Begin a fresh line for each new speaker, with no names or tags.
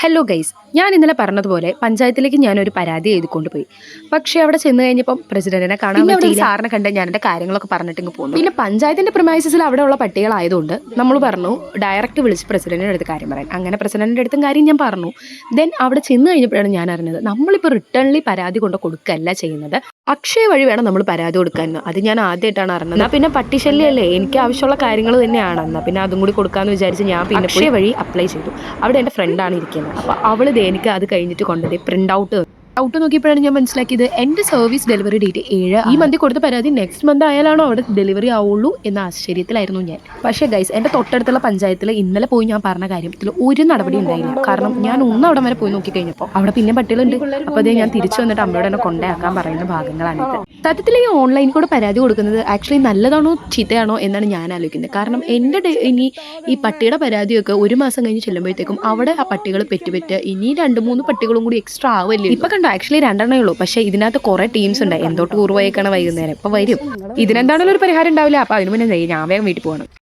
Hello guys ഞാൻ ഇന്നലെ പറഞ്ഞതുപോലെ പഞ്ചായത്തിലേക്ക് ഞാൻ ഒരു പരാതി എഴുതി കൊണ്ടുപോയി പക്ഷേ അവിടെ ചെന്ന് കഴിഞ്ഞപ്പം പ്രസിഡന്റിനെ കാണാൻ പറ്റിയില്ല. സാറിനെ കണ്ട് ഞാൻ എന്റെ കാര്യങ്ങളൊക്കെ പറഞ്ഞിട്ട് പോകുന്നു പിന്നെ. പഞ്ചായത്തിന്റെ പ്രമൈസസിൽ അവിടെ ഉള്ള പട്ടികളായതുകൊണ്ട് നമ്മൾ പറഞ്ഞു ഡയറക്റ്റ് വിളിച്ച് പ്രസിഡന്റിന്റെ അടുത്ത് കാര്യം പറയാൻ. അങ്ങനെ പ്രസിഡന്റിന്റെ അടുത്തും കാര്യം ഞാൻ പറഞ്ഞു. ദെൻ അവിടെ ചെന്ന് കഴിഞ്ഞപ്പോഴാണ് ഞാൻ അറിഞ്ഞത് നമ്മളിപ്പോൾ റിട്ടേൺലി പരാതി കൊണ്ട് കൊടുക്കുകയല്ല ചെയ്യുന്നത്. അക്ഷയ വഴി വേണം നമ്മൾ പരാതി കൊടുക്കാൻ. അത് ഞാൻ ആദ്യമായിട്ടാണ് അറിഞ്ഞത്. എന്നാ പിന്നെ പട്ടിശല്യല്ലേ? എനിക്ക് ആവശ്യമുള്ള കാര്യങ്ങൾ തന്നെയാണ്. എന്നാൽ പിന്നെ അതും കൂടി കൊടുക്കാമെന്ന് വിചാരിച്ച് ഞാൻ പിന്നെ അക്ഷയ വഴി അപ്ലൈ ചെയ്തു. അവിടെ എന്റെ ഫ്രണ്ടാണ് ഇരിക്കുന്നത്. അപ്പോൾ അവൾ ദേ എനിക്ക് അത് കഴിഞ്ഞിട്ട് കൊണ്ടുപോയി പ്രിന്റ് ഔട്ട് ഔട്ട് നോക്കിയപ്പോഴാണ് ഞാൻ മനസ്സിലാക്കിയത് എന്റെ സർവീസ് ഡെലിവറി ഡേറ്റ് ഏഴ്. ഈ മന്ത് കൊടുത്ത പരാതി നെക്സ്റ്റ് മന്ത് ആയാലാണോ അവിടെ ഡെലിവറി ആവുള്ളൂ എന്ന ആശ്ചര്യത്തിലായിരുന്നു ഞാൻ. പക്ഷേ ഗൈസ് എന്റെ തൊട്ടടുത്തുള്ള പഞ്ചായത്തിൽ ഇന്നലെ പോയി ഞാൻ പറഞ്ഞ കാര്യത്തിൽ ഒരു നടപടി ഉണ്ടായില്ല. കാരണം ഞാൻ ഒന്ന് അവിടെ വരെ പോയി നോക്കി കഴിഞ്ഞപ്പോൾ അവിടെ പിന്നെ പട്ടികളുണ്ട്. അപ്പോൾ അതേ ഞാൻ തിരിച്ചു വന്നിട്ട് അമ്മയോട് എന്നെ കൊണ്ടാക്കാൻ പറയുന്ന ഭാഗങ്ങളാണ് സത്യത്തിൽ ഈ ഓൺലൈൻ കൂടെ പരാതി കൊടുക്കുന്നത് ആക്ച്വലി നല്ലതാണോ ചീത്തയാണോ എന്നാണ് ഞാൻ ആലോചിക്കുന്നത്. കാരണം എന്റെ ഇനി ഈ പട്ടിയുടെ പരാതിയൊക്കെ ഒരു മാസം കഴിഞ്ഞ് ചെല്ലുമ്പോഴത്തേക്കും അവിടെ ആ പട്ടികൾ പെറ്റുപെറ്റ് ഇനി രണ്ട് മൂന്ന് പട്ടികളും കൂടി എക്സ്ട്രാ ആവല്ലേ ഇപ്പൊ കണ്ടോ? ആക്ച്വലി രണ്ടെണ്ണേ ഉള്ളൂ. പക്ഷേ ഇതിനകത്ത് കുറെ ടീംസ് ഉണ്ട്. എന്തോട്ട് ടൂർ പോയേക്കാണ് വൈകുന്നേരം. ഇപ്പൊ വരും. ഇതിനെന്താണല്ലോ ഒരു പരിഹാരം ഉണ്ടാവില്ല. അപ്പൊ അതിന് മുന്നേ ഞാൻ വേഗം വീട്ടിൽ പോകണം